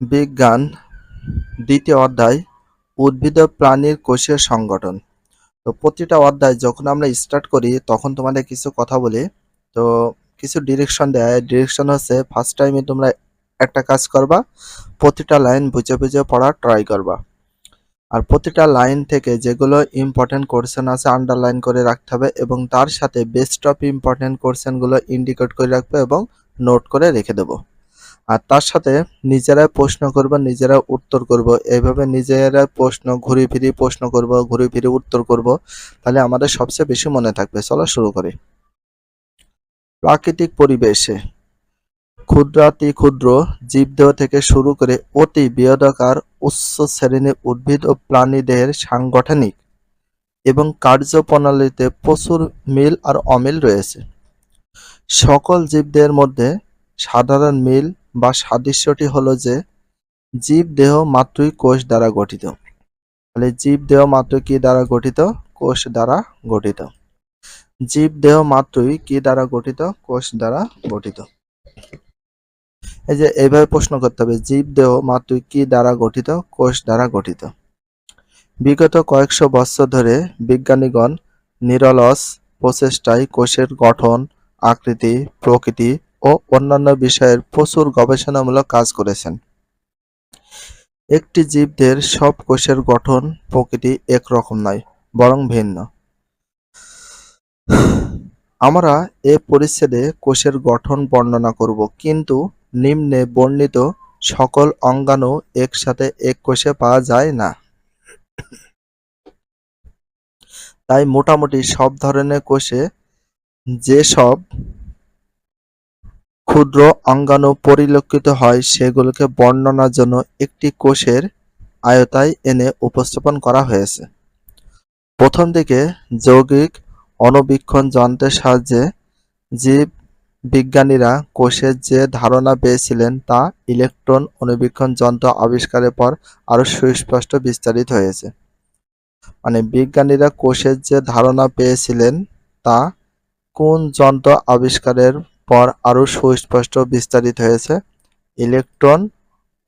বিজ্ঞান, দ্বিতীয় অধ্যায়, উদ্ভিদ প্রাণীর কোষীয় সংগঠন। তো প্রতিটা অধ্যায় যখন আমরা স্টার্ট করি, তখন তোমাদের কিছু কথা বলি। তো কিছু ডিরেকশন দেয় ডিরেকশন হচ্ছে ফার্স্ট টাইমে তোমরা একটা কাজ করবা, প্রতিটা লাইন বুঝে বুঝে পড়ার ট্রাই করবা। আর প্রতিটা লাইন থেকে যেগুলো ইম্পর্টেন্ট কোশ্চেন আছে আন্ডারলাইন করে রাখতে হবে এবং তার সাথে বেস্ট অফ ইম্পর্টেন্ট কোশ্চেনগুলো ইন্ডিকেট করে রাখবে এবং নোট করে রেখে দেবো। আর তার সাথে নিজেরাই প্রশ্ন করব নিজেরা উত্তর করব। এইভাবে নিজেরা প্রশ্ন, ঘুরে ফিরে প্রশ্ন করব, ঘুরে ফিরে উত্তর করব, তাহলে আমাদের সবচেয়ে বেশি মনে থাকবে। চলো শুরু করি। প্রাকৃতিক পরিবেশে ক্ষুদ্রাতি ক্ষুদ্র জীবদেহ থেকে শুরু করে অতি বৃহদাকার উচ্চ শ্রেণির উদ্ভিদ ও প্রাণীদের সাংগঠনিক এবং কার্যপ্রণালীতে প্রচুর মিল আর অমিল রয়েছে। সকল জীবদের মধ্যে সাধারণ মিল বা সাদৃশ্যটি হলো যে জীব দেহ মাত্রই কোষ দ্বারা গঠিত। তাহলে জীব দেহ মাত্র কি দ্বারা গঠিত? কোষ দ্বারা গঠিত। জীব দেহ মাত্রই কি দ্বারা গঠিত? কোষ দ্বারা গঠিত। এই যে এইভাবে প্রশ্ন করতে হবে, জীব দেহ মাত্রই কি দ্বারা গঠিত? কোষ দ্বারা গঠিত। বিগত কয়েকশো বছর ধরে বিজ্ঞানীগণ নিরলস প্রচেষ্টায় কোষের গঠন, আকৃতি, প্রকৃতি ও অন্যান্য বিষয়ের প্রচুর গবেষণামূলক কাজ করেছেন। একটি জীবদের সব কোষের গঠন প্রকৃতি একরকম নয়, বরং ভিন্ন। আমরা এ পরিচ্ছেদে কোষের গঠন বর্ণনা করব, কিন্তু নিম্নে বর্ণিত সকল অঙ্গাণু একসাথে এক কোষে পাওয়া যায় না। তাই মোটামুটি সব ধরনের কোষে যেসব ক্ষুদ্র অঙ্গাণু পরিলক্ষিত হয়, সেগুলোকে বর্ণনার জন্য একটি কোষের আয়তায় এনে উপস্থাপন করা হয়েছে। প্রথম দিকে যৌগিক অণুবীক্ষণ যন্ত্রের সাহায্যে জীব বিজ্ঞানীরা কোষের যে ধারণা পেয়েছিলেন তা ইলেকট্রন অণুবীক্ষণ যন্ত্র আবিষ্কারের পর আরও সুস্পষ্ট বিস্তারিত হয়েছে। মানে বিজ্ঞানীরা কোষের যে ধারণা পেয়েছিলেন তা কোন যন্ত্র আবিষ্কারের পর আরও সুস্পষ্ট বিস্তারিত হয়েছে। ইলেকট্রন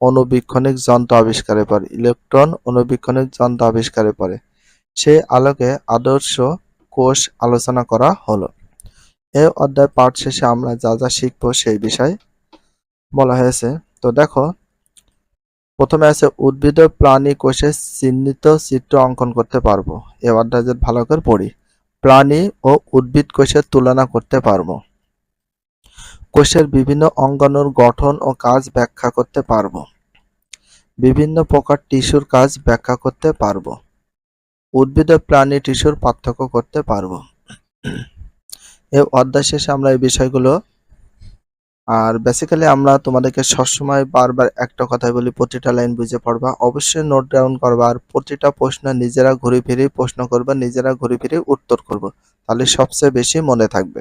অণুবীক্ষণিক যন্ত্র আবিষ্কারের পর, ইলেকট্রন অণুবীক্ষণিক যন্ত্র আবিষ্কারের পরে সেই আলোকে আদর্শ কোষ আলোচনা করা হলো। এই অধ্যায় পাঠ শেষে আমরা যা যা শিখব সেই বিষয় বলা হয়েছে। তো দেখো, প্রথমে আছে, উদ্ভিদ ও প্রাণী কোষে চিহ্নিত চিত্র অঙ্কন করতে পারব। এই অধ্যায় ভালো করে পড়ি, প্রাণী ও উদ্ভিদ কোষের তুলনা করতে পারব। কোষের বিভিন্ন অঙ্গাণুর গঠন ও কাজ ব্যাখ্যা করতে পারব। বিভিন্ন প্রকার টিস্যুর কাজ ব্যাখ্যা করতে পারব। উদ্ভিদ ও প্রাণী টিস্যুর পার্থক্য করতে পারব। এই অধ্যায় শেষে আমরা এই বিষয়গুলো আর বেসিক্যালি আমরা তোমাদেরকে সবসময় বারবার একটা কথাই বলি, প্রতিটা লাইন বুঝে পড়বা। অবশ্যই নোট ডাউন করবা আর প্রতিটা প্রশ্ন নিজেরা ঘুরে ফিরে প্রশ্ন করবা, নিজেরা ঘুরে ফিরে উত্তর করব। তাহলে সবচেয়ে বেশি মনে থাকবে।